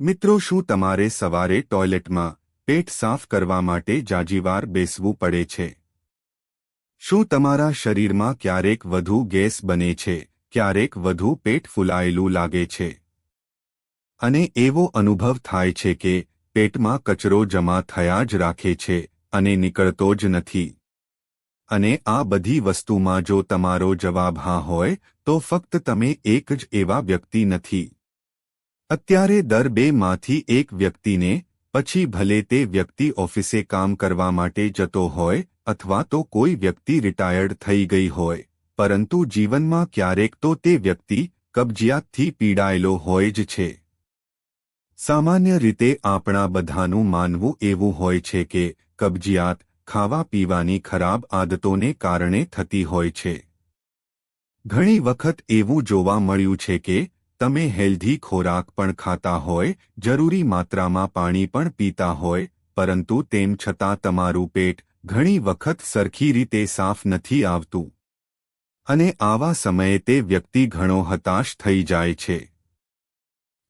મિત્રો શું તમારે સવારે ટોયલેટમાં પેટ સાફ કરવા માટે જાજીવાર બેસવું પડે છે? શું તમારા શરીરમાં ક્યારેક વધુ ગેસ બને છે? ક્યારેક વધુ પેટ ફૂલાયેલું લાગે છે? અને એવો અનુભવ થાય છે કે પેટમાં કચરો જમા થયા જ રાખે છે અને નીકળતો જ નથી. અને આ બધી વસ્તુમાં જો તમારો જવાબ હા હોય, તો ફક્ત તમે એક જ એવા વ્યક્તિ નથી. અત્યારે દર બેમાંથી એક વ્યક્તિને, પછી ભલે તે વ્યક્તિ ઓફિસે કામ કરવા માટે જતો હોય, અથવા તો કોઈ વ્યક્તિ રિટાયર્ડ થઈ ગઈ હોય, પરંતુ જીવનમાં ક્યારેક તો તે વ્યક્તિ કબજિયાતથી પીડાયેલો હોય જ છે. સામાન્ય રીતે આપણા બધાનું માનવું એવું હોય છે કે, કબજિયાત ખાવા પીવાની ખરાબ આદતોને કારણે થતી હોય છે. ઘણી વખત એવું જોવા મળ્યું છે કે તમે હેલ્ધી ખોરાક પણ ખાતા હોય, જરૂરી માત્રામાં પાણી પણ પીતા હોય, પરંતુ તેમ છતાં તમારું પેટ ઘણી વખત સરખી રીતે સાફ નથી આવતું. અને આવા સમયે તે વ્યક્તિ ઘણો હતાશ થઈ જાય છે.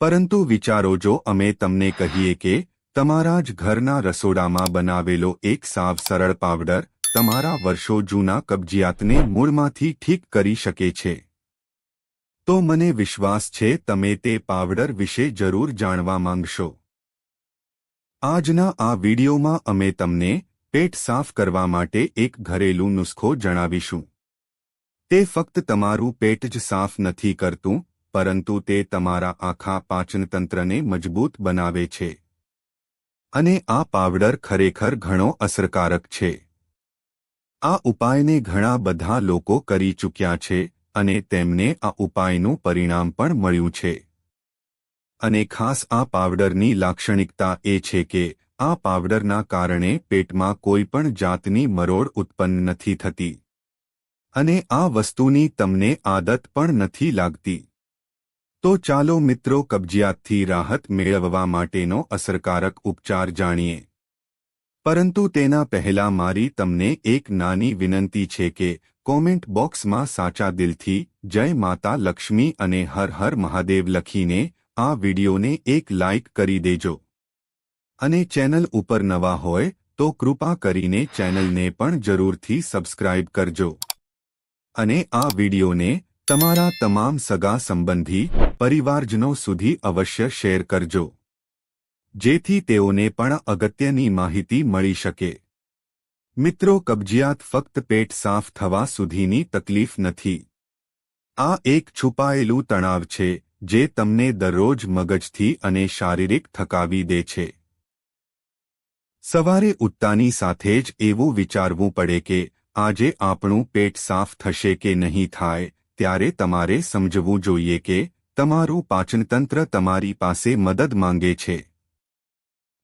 પરંતુ વિચારો જો અમે તમને કહીએ કે, તમારા જ ઘરના રસોડામાં બનાવેલો એક સાવ સરળ પાવડર તમારા વર્ષો જૂના કબજિયાતને મૂળમાંથી ઠીક કરી શકે છે. તો મને વિશ્વાસ છે, તમે તે પાવડર વિશે જરૂર જાણવા માંગશો. આજના આ વિડીયોમાં અમે તમને પેટ સાફ કરવા માટે એક ઘરેલું નુસ્ખો જણાવીશું. તે ફક્ત તમારું પેટ જ સાફ નથી કરતું, પરંતુ તે તમારા આખા પાચનતંત્રને મજબૂત બનાવે છે. અને આ પાવડર ખરેખર ઘણો અસરકારક છે. આ ઉપાયને ઘણા બધા લોકો કરી ચૂક્યા છે અને તેમને આ ઉપાયનું પરિણામ પણ મળ્યું છે. અને ખાસ આ પાવડરની લાક્ષણિકતા એ છે કે, આ પાવડરના કારણે પેટમાં કોઈ પણ જાતની મરોડ ઉત્પન્ન નથી થતી. અને આ વસ્તુની તમને આદત પણ નથી લાગતી. તો ચાલો મિત્રો કબજિયાતથી રાહત મેળવવા માટેનો અસરકારક ઉપચાર જાણીએ. પરંતુ તેના પહેલા મારી તમને એક નાની વિનંતી છે કે કોમેન્ટ બોક્સમાં સાચા દિલથી, જય માતા લક્ષ્મી અને હર હર મહાદેવ લખીને, આ વિડીયોને એક લાઇક કરી દેજો. અને ચેનલ ઉપર નવા હોય, તો કૃપા કરીને ચેનલને પણ જરૂરથી સબસ્ક્રાઇબ કરજો. અને આ વિડીયોને તમારા તમામ સગા સંબંધી, પરિવારજનો સુધી અવશ્ય શેર કરજો. જેથી તેઓને પણ અગત્યની માહિતી મળી શકે. મિત્રો કબજિયાત ફક્ત પેટ સાફ થવા સુધીની તકલીફ નથી. આ એક છુપાયેલું તણાવ છે, જે તમને દરરોજ મગજથી અને શારીરિક થકાવી દે છે. સવારે ઉઠતાની સાથે જ એવું વિચારવું પડે કે, આજે આપણું પેટ સાફ થશે કે નહીં થાય, ત્યારે તમારે સમજવું જોઈએ કે, તમારું પાચનતંત્ર તમારી પાસે મદદ માંગે છે.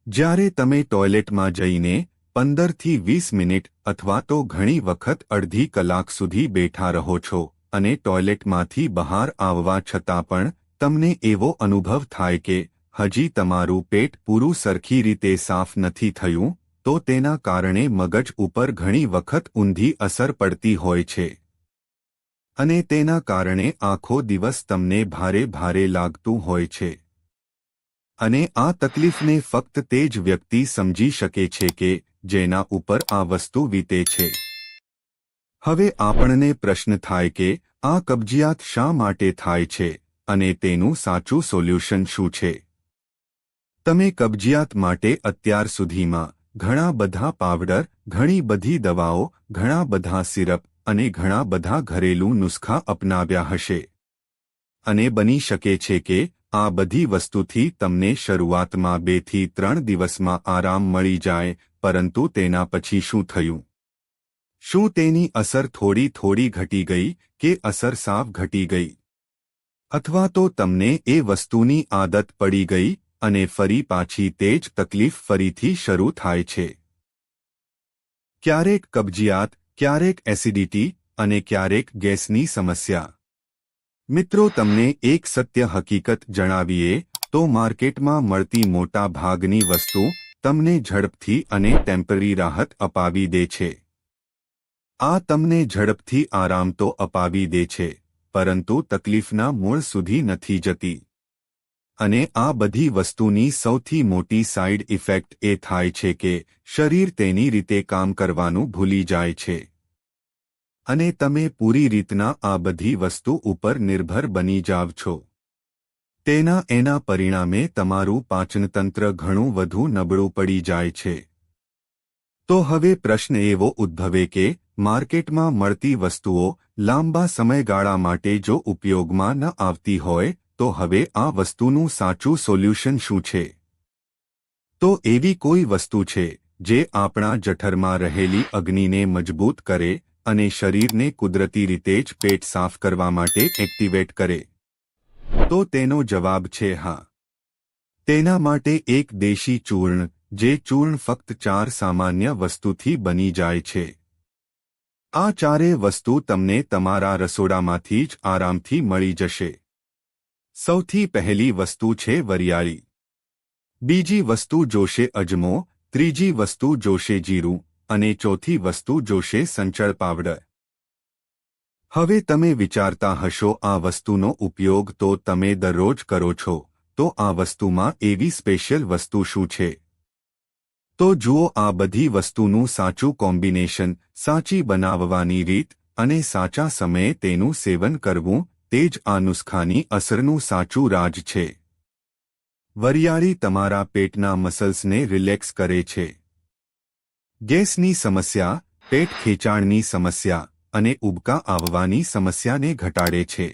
જ્યારે તમે ટોયલેટમાં જઈને પંદરથી વીસ મિનિટ અથવા તો ઘણી વખત અડધી કલાક સુધી બેઠા રહો છો અને ટોયલેટમાંથી બહાર આવવા છતાં પણ તમને એવો અનુભવ થાય કે હજી તમારું પેટ પૂરું સરખી રીતે સાફ નથી થયું, તો તેના કારણે મગજ ઉપર ઘણી વખત ઊંધી અસર પડતી હોય છે. અને તેના કારણે આખો દિવસ તમને ભારે ભારે લાગતું હોય છે. અને આ તકલીફને ફક્ત તે જ વ્યક્તિ સમજી શકે છે કે જેના ઉપર આ વસ્તુ વીતે છે. હવે આપણને પ્રશ્ન થાય કે આ કબજિયાત શા માટે થાય છે અને તેનું સાચું સોલ્યુશન શું છે? તમે કબજિયાત માટે અત્યાર સુધીમાં ઘણા બધા પાવડર, ઘણી બધી દવાઓ, ઘણા બધા સિરપ અને ઘણા બધા ઘરેલું નુસ્ખા અપનાવ્યા હશે. અને બની શકે છે કે આ બધી વસ્તુથી તમને શરૂઆતમાં બેથી ત્રણ દિવસમાં આરામ મળી જાય, પરંતુ તેના પછી શું થયું? શું તેની અસર થોડી થોડી ઘટી ગઈ કે અસર સાફ ઘટી ગઈ? અથવા તો તમને એ વસ્તુની આદત પડી ગઈ અને ફરી પાછી તે જ તકલીફ ફરીથી શરૂ થાય છે? ક્યારેક કબજિયાત, ક્યારેક એસિડિટી અને ક્યારેક ગેસની સમસ્યા. મિત્રો, તમને એક સત્ય હકીકત જણાવીએ, તો માર્કેટમાં મળતી મોટા ભાગની વસ્તુ તમને ઝડપથી અને ટેમ્પરરી રાહત અપાવી દે છે. આ તમને ઝડપથી આરામ તો અપાવી દે છે, પરંતુ તકલીફના મૂળ સુધી નથી જતી. અને આ બધી વસ્તુની સૌથી મોટી સાઇડ ઇફેક્ટ એ થાય છે કે શરીર તેની રીતે કામ કરવાનું ભૂલી જાય છે. અને તમે પૂરી રીતના આ બધી વસ્તુ ઉપર નિર્ભર બની જાવ છો. તેના એના પરિણામે તમારું પાચનતંત્ર ઘણું વધુ નબળું પડી જાય છે. તો હવે પ્રશ્ન એવો ઉદ્ભવે કે, માર્કેટમાં મળતી વસ્તુઓ લાંબા સમયગાળા માટે જો ઉપયોગમાં ન આવતી હોય, તો હવે આ વસ્તુનું સાચું સોલ્યુશન શું છે? તો એવી કોઈ વસ્તુ છે, જે આપણા જઠરમાં રહેલી અગ્નિને મજબૂત કરે અને શરીરને કુદરતી રીતે જ પેટ સાફ કરવા માટે એક્ટિવેટ કરે. તો તેનો જવાબ છે હા. તેના માટે એક દેશી ચૂર્ણ, જે ચૂર્ણ ફક્ત ચાર સામાન્ય વસ્તુથી બની જાય છે. આ ચારે વસ્તુ તમને તમારા રસોડામાંથી જ આરામથી મળી જશે. સૌથી પહેલી વસ્તુ છે વરિયાળી. બીજી વસ્તુ જોશે અજમો, ત્રીજી વસ્તુ જોશે જીરું અને ચોથી વસ્તુ જોશે સંચળ પાવડર. હવે તમે વિચારતા હશો, આ વસ્તુનો ઉપયોગ તો તમે દરરોજ કરો છો, તો આ વસ્તુમાં એવી સ્પેશિયલ વસ્તુ શું છે? તો જુઓ, આ બધી વસ્તુનું સાચું કોમ્બિનેશન, સાચી બનાવવાની રીત અને સાચા સમયે તેનું સેવન કરવું, તે જ આ નુસ્ખાની અસરનું સાચું રાજ છે. વરિયાળી તમારા પેટના મસલ્સને રિલેક્સ કરે છે. ગેસની સમસ્યા, પેટ ખેંચાણની સમસ્યા અને ઉબકા આવવાની સમસ્યાને ઘટાડે છે.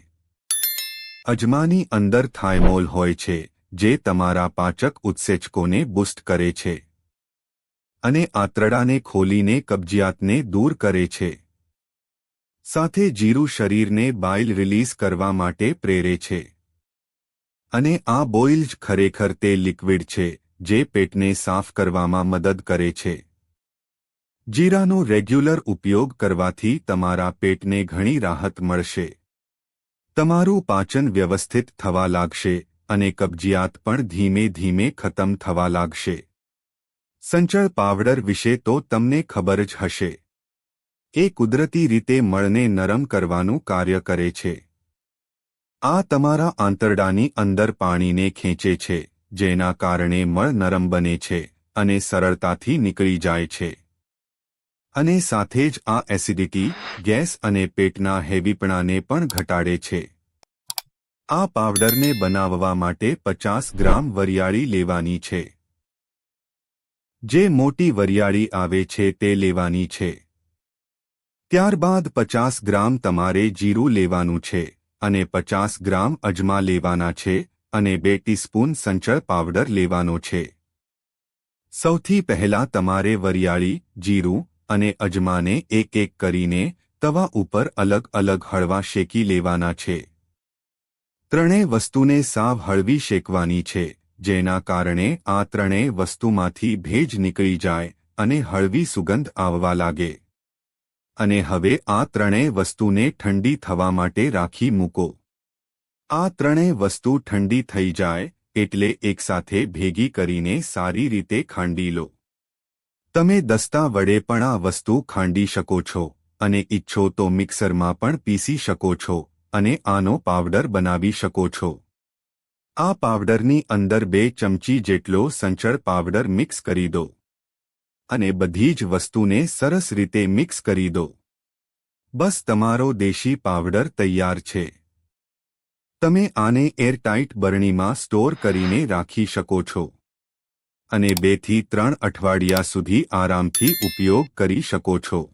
અજમાની અંદર થાઇમોલ હોય છે, જે તમારા પાચક ઉત્સેચકોને બુસ્ટ કરે છે અને આંતરડાને ખોલીને કબજિયાતને દૂર કરે છે. સાથે જીરું શરીરને બાઇલ રિલીઝ કરવા માટે પ્રેરે છે અને આ બોઇલ જ ખરેખર તે લિક્વિડ છે, જે પેટને સાફ કરવામાં મદદ કરે છે. જીરાનો રેગ્યુલર ઉપયોગ કરવાથી તમારા પેટને ઘણી રાહત મળશે. તમારું પાચન વ્યવસ્થિત થવા લાગશે અને કબજિયાત પણ ધીમે ધીમે ખતમ થવા લાગશે. સંચળ પાવડર વિશે તો તમને ખબર જ હશે. એ કુદરતી રીતે મળને નરમ કરવાનું કાર્ય કરે છે. આ તમારા આંતરડાની અંદર પાણીને ખેંચે છે, જેના કારણે મળ નરમ બને છે અને સરળતાથી નીકળી જાય છે. અને સાથે જ આ એસિડિટી ગેસ અને પેટના હેવીપણાને પણ ઘટાડે છે. આ પાવડરને બનાવવા માટે પચાસ ગ્રામ વરિયાળી લેવાની છે. જે મોટી વરિયાળી આવે છે તે લેવાની છે. ત્યારબાદ પચાસ ગ્રામ તમારે જીરું લેવાનું છે અને પચાસ ગ્રામ અજમા લેવાના છે અને બે ટીસ્પૂન સંચળ પાવડર લેવાનો છે. સૌથી પહેલા તમારે વરિયાળી, જીરું અને અજમાને એક એક કરીને તવા ઉપર અલગ અલગ હળવા શેકી લેવાના છે. ત્રણેય વસ્તુને સાવ હળવી શેકવાની છે, જેના કારણે આ ત્રણેય વસ્તુમાંથી ભેજ નીકળી જાય અને હળવી સુગંધ આવવા લાગે. અને હવે આ ત્રણેય વસ્તુને ઠંડી થવા માટે રાખી મૂકો. આ ત્રણેય વસ્તુ ઠંડી થઈ જાય, એટલે એકસાથે ભેગી કરીને સારી રીતે ખાંડી લો. તમે દસ્તા વડે પણ આ વસ્તુ ખાંડી શકો છો અને ઈચ્છો તો મિક્સરમાં પણ પીસી શકો છો અને આનો પાવડર બનાવી શકો છો. આ પાવડરની અંદર બે ચમચી જેટલો સંચળ પાવડર મિક્સ કરી દો. અને બધી જ વસ્તુને સરસ રીતે મિક્સ કરી દો. બસ તમારો દેશી પાવડર તૈયાર છે. તમે આને એરટાઇટ બરણીમાં સ્ટોર કરીને રાખી શકો છો. અને બેથી ત્રણ અઠવાડિયા સુધી આરામથી ઉપયોગ કરી શકો છો.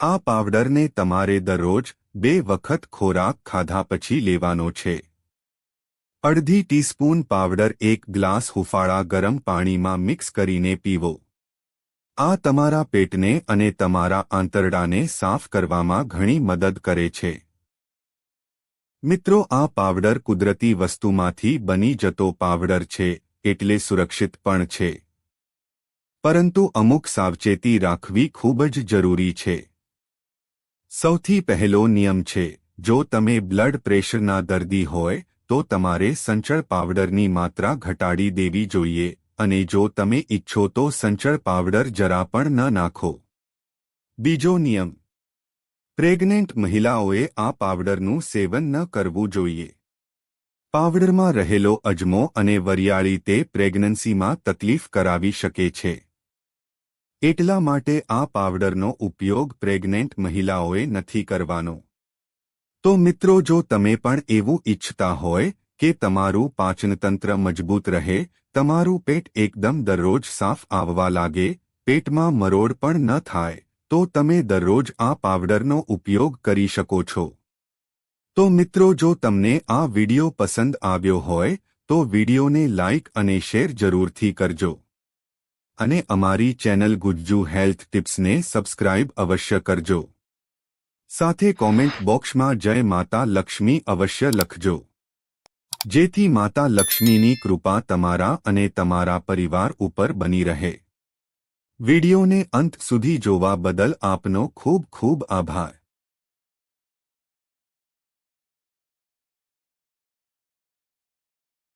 આ પાવડરને તમારે દરરોજ બે વખત ખોરાક ખાધા પછી લેવાનો છે. અડધી ટીસ્પૂન પાવડર એક ગ્લાસ હુફાળા ગરમ પાણીમાં મિક્સ કરીને પીવો. આ તમારા પેટને અને તમારા આંતરડાને સાફ કરવામાં ઘણી મદદ કરે છે. મિત્રો, આ પાવડર કુદરતી વસ્તુમાંથી બની જતો પાવડર છે. એટલે સુરક્ષિત પણ છે. પરંતુ અમુક સાવચેતી રાખવી ખૂબ જ જરૂરી છે. સૌથી પહેલો નિયમ છે, જો તમે બ્લડ પ્રેશરના દર્દી હોય, તો તમારે સંચળ પાવડરની માત્રા ઘટાડી દેવી જોઈએ, અને જો તમે ઇચ્છો તો સંચળ પાવડર જરા પણ ન નાખો. બીજો નિયમ. પ્રેગ્નેન્ટ મહિલાઓએ આ પાવડરનું સેવન ન કરવું જોઈએ. પાવડરમાં રહેલો અજમો અને વરિયાળી તે પ્રેગ્નન્સીમાં તકલીફ કરાવી શકે છે. એટલા માટે આ પાવડરનો ઉપયોગ પ્રેગ્નેન્ટ મહિલાઓએ નથી કરવાનો. તો મિત્રો જો તમે પણ એવું ઈચ્છતા હોય કે તમારું પાચનતંત્ર મજબૂત રહે, તમારું પેટ એકદમ દરરોજ સાફ આવવા લાગે, પેટમાં મરોડ પણ ન થાય, તો તમે દરરોજ આ પાવડરનો ઉપયોગ કરી શકો છો. તો મિત્રો, જો તમને આ વિડિયો પસંદ આવ્યો હોય, તો વિડિયોને લાઇક અને શેર જરૂરથી કરજો. અને અમારી ચેનલ ગુજ્જુ હેલ્થ ટિપ્સને સબસ્ક્રાઇબ અવશ્ય કરજો. સાથે કોમેન્ટ બોક્સમાં જય માતા લક્ષ્મી અવશ્ય લખજો. જેથી માતા લક્ષ્મીની કૃપા તમારા અને તમારા પરિવાર ઉપર બની રહે. વિડિયોને અંત સુધી જોવા બદલ આપનો ખૂબ ખૂબ આભાર.